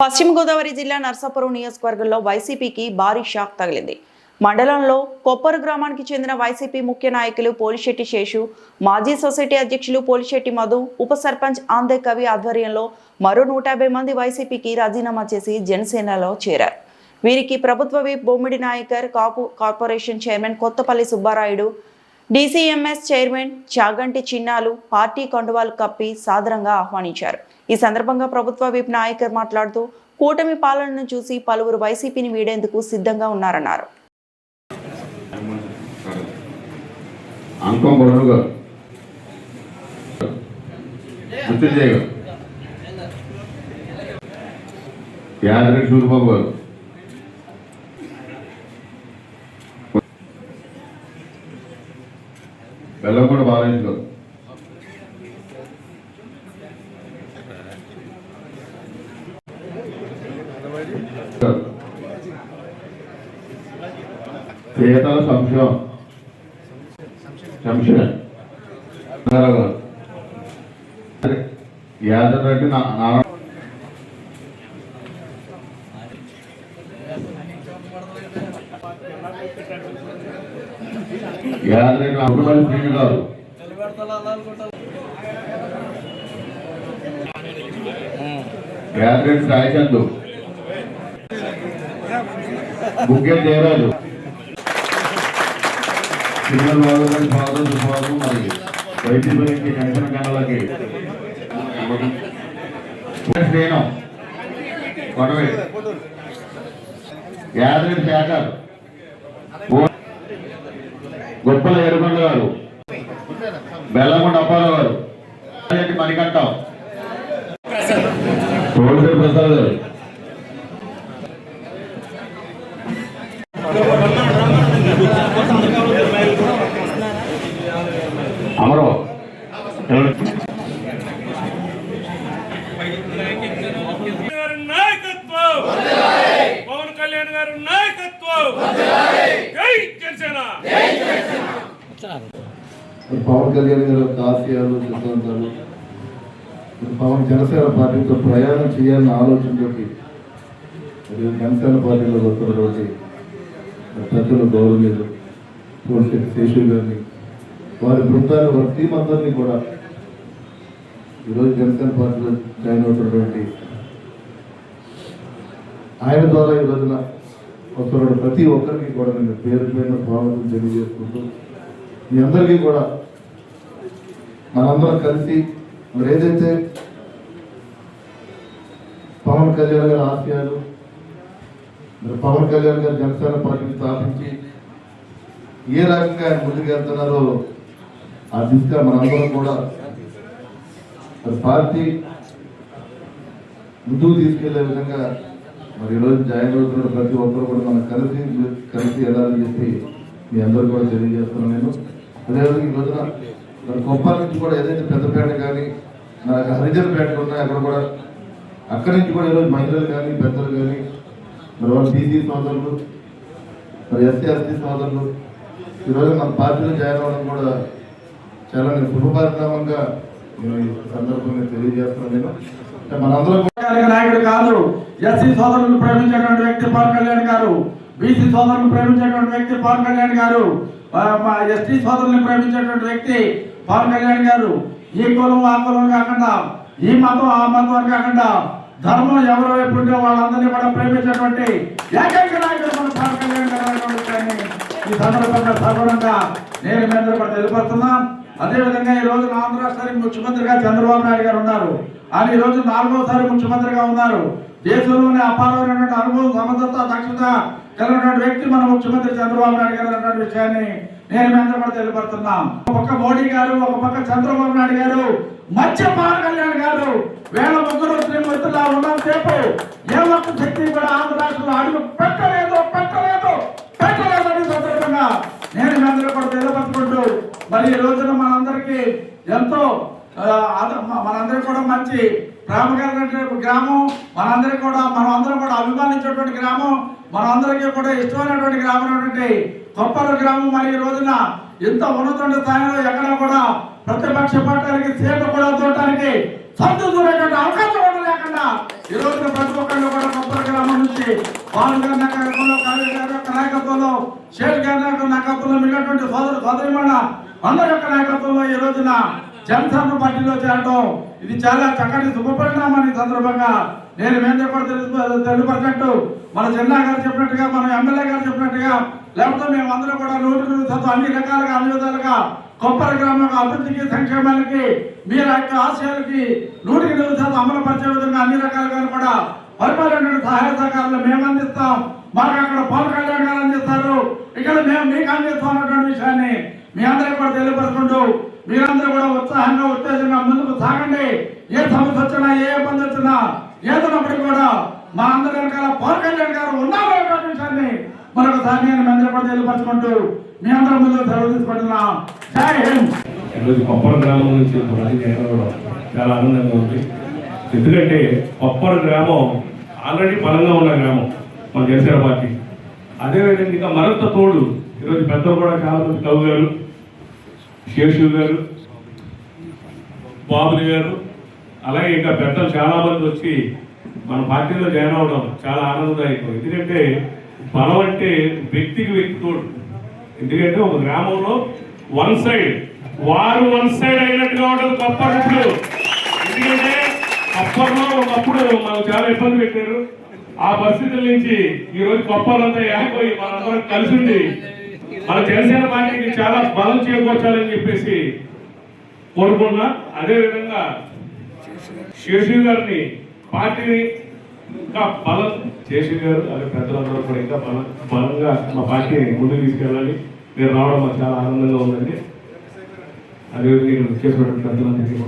పశ్చిమ గోదావరి జిల్లా నర్సాపురం నియోజకవర్గంలో వైసీపీకి భారీ షాక్ తగిలింది. మండలంలో కొప్పరు గ్రామానికి చెందిన వైసీపీ ముఖ్య నాయకులు పోలిశెట్టి శేషు మాజీ సొసైటీ అధ్యక్షులు పోలిశెట్టి మధు ఉప సర్పంచ్ ఆందే కవి ఆధ్వర్యంలో మరో నూట యాభై మంది వైసీపీకి రాజీనామా చేసి జనసేనలో చేరారు. వీరికి ప్రభుత్వ whip Bommidi Nayakar Kapu corporation chairman Kothapalli Subbarayudu DCMS chairman Chaganti Chinnalu party కండువాలు కప్పి సాదరంగా ఆహ్వానించారు. ఈ సందర్భంగా ప్రభుత్వ విప్ నాయకర్ మాట్లాడుతూ కూటమి పాలనను చూసి పలువురు వైసీపీని వీడేందుకు సిద్ధంగా ఉన్నారన్నారు. అంకం బరువు గారు. మృత్యుంజయ కూడా యాదరెడ్డి సూరిబాబు గారు. బెల్లంకొండ సంశయం యాదవ్ రెడ్డి నా నా- యాదవ్ రెడ్డి గారు. యాదవ్ రెడ్డి బుగ్గే జయరాజు సిగ్నల్ వాళ్ళకి స్వాగతం సుస్వాగతం మరి వైద్యులకి జనసేన గణలకి కొడవే యాదగిరి శేఖర్. గొప్పల ఎరుగొండ గారు. బెల్లగొండ అప్పారావు గారు. రెడ్డి మణికంఠం. ప్రసాద్ గారు. అమరో గారి నాయకత్వం పవన్ కళ్యాణ్ గారి నాయకత్వం జై జనసేన మరి పవన్ కళ్యాణ్ గారు యొక్క ఆశయాలు సిద్ధాంతాలు మరి పవన్ జనసేన పార్టీతో ప్రయాణం చేయాలన్న ఆలోచనతోటి మరి జనసేన పార్టీలో వస్తున్నటువంటి రోజు పెద్దలు గౌరవనీయులు పోలిశెట్టి శేషు గారిని వారి బృందాన్ని వారి టీం అందరినీ కూడా ఈరోజు జనసేన పార్టీలో జాయిన్ అవుతున్నటువంటి ఆయన ద్వారా ఈ రోజున వస్తున్న ప్రతి ఒక్కరికి కూడా నేను పేరు పేరున స్వాగతం తెలియజేసుకుంటూ మీ అందరికీ కూడా మనందరం కలిసి మరి ఏదైతే పవన్ కళ్యాణ్ గారి ఆశయాలు మరి పవన్ కళ్యాణ్ గారు జనసేన పార్టీని స్థాపించి ఏ రకంగా ఆయన ముందుకు వెళ్తున్నారో ఆ దిశగా మనందరం కూడా మరి పార్టీ ముందుకు తీసుకెళ్ళే విధంగా మరి ఈరోజు జాయిన్ అవుతున్న ప్రతి ఒక్కరు కూడా మనం కలిసి కలిసి వెళ్ళాలని చెప్పి మీ అందరూ కూడా తెలియజేస్తున్నాను నేను. అదేవిధంగా ఈ రోజున మరి కొప్పల నుంచి కూడా ఏదైతే పెద్దపేట కానీ నాకు హరిజన్ పేటలు ఉన్నాయి అక్కడ కూడా అక్కడి నుంచి కూడా ఈరోజు మహిళలు కానీ పెద్దలు కానీ మరి వాళ్ళ బీసీ సోదరులు మరి ఎస్సీ ఎస్టీ సోదరులు ఈరోజు మన పార్టీలో జాయిన్ అవ్వడం కూడా చాలా నేను శుభపరిణామంగా నేను ఈ సందర్భంగా తెలియజేస్తున్నాను నేను. అంటే కూడా నాయకుడు కాదు ఎస్సీ సోదరులను ప్రేమించినటువంటి వ్యక్తి పవన్ కళ్యాణ్ గారు. బీసీ సోదరులను ప్రేమించేటువంటి వ్యక్తి పవన్ కళ్యాణ్ గారు మా ఎస్టీ సోదరులను ప్రేమించేటువంటి వ్యక్తి పవన్ కళ్యాణ్ గారు ఈ కులం ఆ కులం కాకుండా ఈ మతం ఆ మతం అని కాకుండా ధర్మం ఎవరు వైపు ఉంటే వాళ్ళందరినీ కూడా ప్రేమించేటువంటి ఏకైక నాయకుడు మన పవన్ కళ్యాణ్ గారు ఈ సందర్భంగా సర్వనంగా నేను మీ అందరూ కూడా తెలియపడుతున్నాం అదేవిధంగా ఈ రోజు ఆంధ్ర రాష్ట్రానికి ముఖ్యమంత్రిగా చంద్రబాబు నాయుడు గారు ఉన్నారు. ఆయన ఈ రోజు నాలుగోసారి ముఖ్యమంత్రిగా ఉన్నారు. దేశంలోనే అపారమైనటువంటి అనుభవం సమర్థత దక్షత కలిగినటువంటి వ్యక్తి మన ముఖ్యమంత్రి చంద్రబాబు నాయుడు గారు అన్నటువంటి విషయాన్ని నేను మీ అందరూ కూడా తెలియపడుతున్నాం ఒక పక్క మోడీ గారు ఒక పక్క చంద్రబాబు నాయుడు గారు మధ్య పవన్ కళ్యాణ్ గారు వేల ముగ్గురు శ్రీమూర్తులా ఉన్నంతసేపు ఏ ఒక్క శక్తి కూడా ఆంధ్ర రాష్ట్రంలో అడుగు పెట్టలేదు పెట్టలేదు పెట్టలేదని సందర్భంగా నేను మీ అందరూ కూడా తెలియపరుచుకుంటూ మరి ఈ రోజున మనందరికీ ఎంతో మనందరికీ కూడా మంచి ప్రేమకరమైనటువంటి గ్రామం మనందరికీ కూడా మనం అందరం కూడా అభిమానించేటువంటి గ్రామం మనందరికీ కూడా ఇష్టమైనటువంటి గ్రామం కొప్పల గ్రామం మరి ఈ రోజున ఎంత ఉన్నత స్థాయిలో ఎక్కడ కూడా ప్రతిపక్ష పార్టీలకి సీట్లు కూడా చూడటానికి సంతోషమైనటువంటి అవకాశం కూడా లేకుండా ఈ రోజున ప్రతి ఒక్కళ్ళు కూడా కొప్పల గ్రామం నుంచి పవన్ గారి నాయకత్వంలో గారి యొక్క నాయకత్వంలో షేర్ గారి నాయకత్వంలో మిగిలినటువంటి సోదరు సోదరిమణ అందరి యొక్క నాయకత్వంలో ఈ రోజున జనసేన పార్టీలో చేరడం ఇది చాలా చక్కటి శుభపరిణామాన్ని సందర్భంగా నేను మేము కూడా తెలుసు మన జిల్లా గారు చెప్పినట్టుగా మన ఎమ్మెల్యే గారు చెప్పినట్టుగా లేకపోతే మేము అందరూ కూడా నూటి నూరు అన్ని రకాలుగా అన్ని విధాలుగా కొప్పల గ్రామం అభివృద్ధికి సంక్షేమానికి మీ యొక్క ఆశయాలకి నూటికి నూరు శాతం అమలు పరిచే విధంగా అన్ని రకాలుగా కూడా పరిపాలన సహాయ సహకారాలు మేము అందిస్తాం. మాకు అక్కడ పవన్ కళ్యాణ్ గారు అందిస్తారు. ఇక్కడ మేము మీకు అందిస్తాం అన్నటువంటి విషయాన్ని మీ అందరికి కూడా తెలియపరుచుకుంటూ మీరందరూ కూడా ఉత్సాహంగా ఉత్తేజంగా ముందుకు సాగండి. ఏ సమస్య వచ్చినా ఏ ఇబ్బంది వచ్చినా ఏదన్నప్పటికీ కూడా మా అందరి వెనకాల పవన్ కళ్యాణ్ గారు ఉన్నారు అన్నటువంటి విషయాన్ని మరొకసారి నేను మీ అందరూ కూడా తెలియపరచుకుంటూ మీ అందరం ముందుకు సెలవు తీసుకుంటున్నాం. జై హింద్. ఈరోజు కొప్పర గ్రామం నుంచి చాలా ఆనందంగా ఉంది. ఎందుకంటే కొప్పర గ్రామం ఆల్రెడీ బలంగా ఉన్న గ్రామం. మన జనసేన పార్టీ. అదేవిధంగా ఇంకా మరింత తోడు ఈరోజు పెద్దలు కూడా చాలా మంది కవి గారు శేషు గారు బాబుని గారు అలాగే ఇంకా పెద్దలు చాలా మంది వచ్చి మన పార్టీలో జాయిన్ అవడం చాలా ఆనందదాయకం. ఎందుకంటే బలం అంటే వ్యక్తికి వ్యక్తి తోడు. ఎందుకంటే ఒక గ్రామంలో వన్ సైడ్ వారు వన్ సైడ్ అయినట్టుగా ఉండదు కొప్పట్లో ఎందుకంటే అప్పట్లో ఒకప్పుడు మనకు చాలా ఇబ్బంది పెట్టారు. ఆ పరిస్థితుల నుంచి ఈ రోజు కొప్పలంతా ఏకపోయి మనందరం కలిసి ఉండి మన జనసేన పార్టీకి చాలా బలం చేకూర్చాలని చెప్పేసి కోరుకున్నా. అదేవిధంగా శేషు గారిని పార్టీని ఇంకా బలం శేషు గారు అదే పెద్దలందరూ కూడా ఇంకా బలం బలంగా మా పార్టీని ముందుకు తీసుకెళ్ళాలి. మీరు రావడం మాకు చాలా ఆనందంగా ఉందండి. అదేవిధంగా చేసినటువంటి పెద్దలందరికీ